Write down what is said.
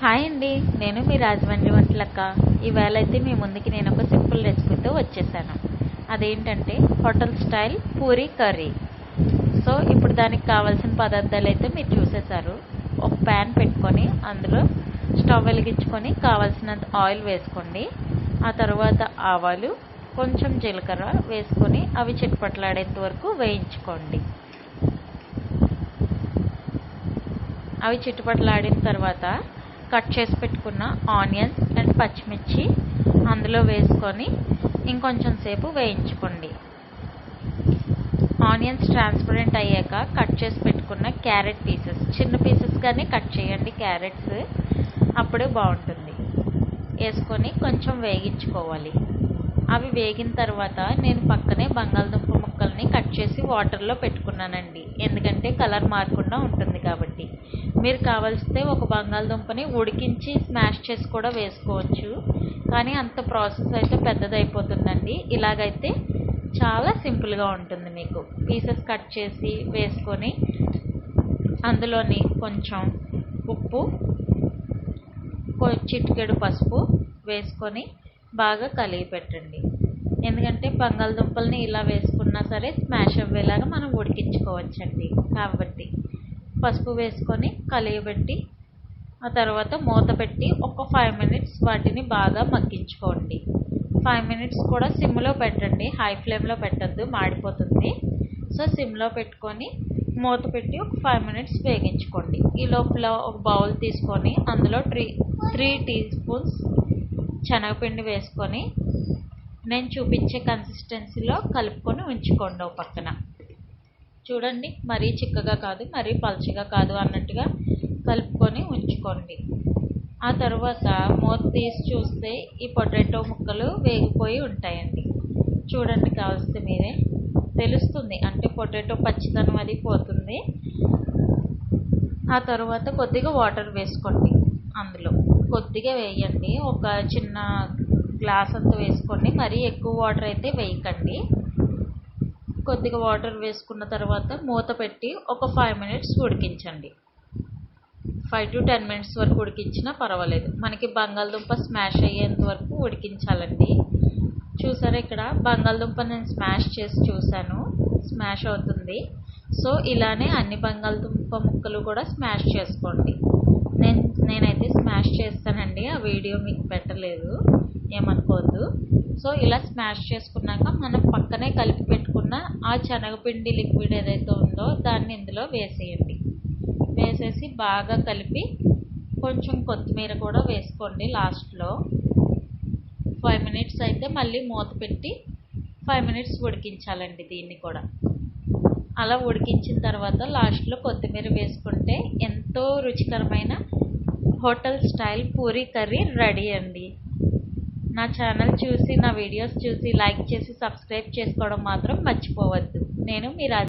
Hi అండి నేను మీ రాజమండ్రి వంటలక్క. ఈవేళ అయితే మీ ముందుకి నేను ఒక సింపుల్ రెసిపీతో వచ్చేసాను. అదేంటంటే hotel style puri curry. So ఇప్పుడు దానికి కావాల్సిన పదార్థాలు అయితే మీరు చూసేశారు. ఒక ప్యాన్ పెట్టుకొని అందులో స్టవ్ వెలిగించుకొని కావాల్సినంత ఆయిల్ వేసుకోండి. ఆ తర్వాత ఆవాలు కొంచెం జీలకర్ర వేసుకొని అవి చిట్పట్లాడేంత వరకు వేయించుకోండి. అవి చిట్టుపట్లాడిన తర్వాత కట్ చేసి పెట్టుకున్న ఆనియన్స్ అండ్ పచ్చిమిర్చి అందులో వేసుకొని ఇంకొంచెం సేపు వేయించుకోండి. ఆనియన్స్ ట్రాన్స్పరెంట్ అయ్యాక కట్ చేసి పెట్టుకున్న క్యారెట్ పీసెస్ చిన్న పీసెస్గానే కట్ చేయండి క్యారెట్స్ అప్పుడే బాగుంటుంది. వేసుకొని కొంచెం వేగించుకోవాలి. అవి వేగిన తర్వాత నేను పక్కనే బంగాళదుంప ముక్కల్ని కట్ చేసి వాటర్లో పెట్టుకున్నానండి. ఎందుకంటే కలర్ మారకుండా ఉంటుంది కాబట్టి. మీరు కావలిస్తే ఒక బంగాళదుంపని ఉడికించి స్మాష్ చేసి కూడా వేసుకోవచ్చు. కానీ అంత ప్రాసెస్ అయితే పెద్దదైపోతుందండి. ఇలాగైతే చాలా సింపుల్గా ఉంటుంది మీకు. పీసెస్ కట్ చేసి వేసుకొని అందులోని కొంచెం ఉప్పు చిటికెడు పసుపు వేసుకొని బాగా కలిగి పెట్టండి. ఎందుకంటే బంగాళదుంపల్ని ఇలా వేసుకున్నా సరే స్మాష్ అవ్వేలాగా మనం ఉడికించుకోవచ్చండి. కాబట్టి పసుపు వేసుకొని కలియబెట్టి ఆ తర్వాత మూత పెట్టి ఒక ఫైవ్ మినిట్స్ వాటిని బాగా మగ్గించుకోండి. ఫైవ్ మినిట్స్ కూడా సిమ్లో పెట్టండి. హై ఫ్లేమ్లో పెట్టద్దు మాడిపోతుంది. సో సిమ్లో పెట్టుకొని మూత పెట్టి ఒక ఫైవ్ మినిట్స్ వేగించుకోండి. ఈ లోపల ఒక బౌల్ తీసుకొని అందులో త్రీ త్రీ టీ స్పూన్స్ శనగపిండి వేసుకొని నేను చూపించే కన్సిస్టెన్సీలో కలుపుకొని ఉంచుకోండి ఒక పక్కన. చూడండి మరీ చిక్కగా కాదు మరీ పలుచగా కాదు అన్నట్టుగా కలుపుకొని ఉంచుకోండి. ఆ తర్వాత మూత తీసి చూస్తే ఈ పొటాటో ముక్కలు వేగిపోయి ఉంటాయండి. చూడండి కావలిస్తే మీరే. తెలుస్తుంది అంటే పొటాటో పచ్చిదనం అది పోతుంది. ఆ తర్వాత కొద్దిగా వాటర్ వేసుకోండి అందులో. కొద్దిగా వేయండి. ఒక చిన్న గ్లాస్ అంత వేసుకోండి. మరీ ఎక్కువ వాటర్ అయితే వేయకండి. కొద్దిగా వాటర్ వేసుకున్న తర్వాత మూత పెట్టి ఒక ఫైవ్ మినిట్స్ ఉడికించండి. ఫైవ్ టు టెన్ మినిట్స్ వరకు ఉడికించినా పర్వాలేదు. మనకి బంగాళదుంప స్మాష్ అయ్యేంత వరకు ఉడికించాలండి. చూసారా ఇక్కడ? బంగాళదుంప నేను స్మాష్ చేసి చూశాను. స్మాష్ అవుతుంది. సో ఇలానే అన్ని బంగాళదుంప ముక్కలు కూడా స్మాష్ చేసుకోండి. నేను నేనైతే స్మాష్ చేస్తానండి. ఆ వీడియో మీకు పెట్టలేదు. ఏమనుకోవద్దు. సో ఇలా స్మాష్ చేసుకున్నాక మనం పక్కనే కలిపి పెట్టుకున్న ఆ శనగపిండి లిక్విడ్ ఏదైతే ఉందో దాన్ని ఇందులో వేసేయండి. వేసేసి బాగా కలిపి కొంచెం కొత్తిమీర కూడా వేసుకోండి లాస్ట్లో ఫైవ్ మినిట్స్ అయితే మళ్ళీ మూత పెట్టి ఫైవ్ మినిట్స్ ఉడికించాలండి దీన్ని కూడా. అలా ఉడికించిన తర్వాత లాస్ట్లో కొత్తిమీర వేసుకుంటే ఎంతో రుచికరమైన hotel style puri curry ready అండి. నా ఛానల్ చూసి నా వీడియోస్ చూసి లైక్ చేసి సబ్స్క్రైబ్ చేసుకోవడం మాత్రం మర్చిపోవద్దు. నేను మీ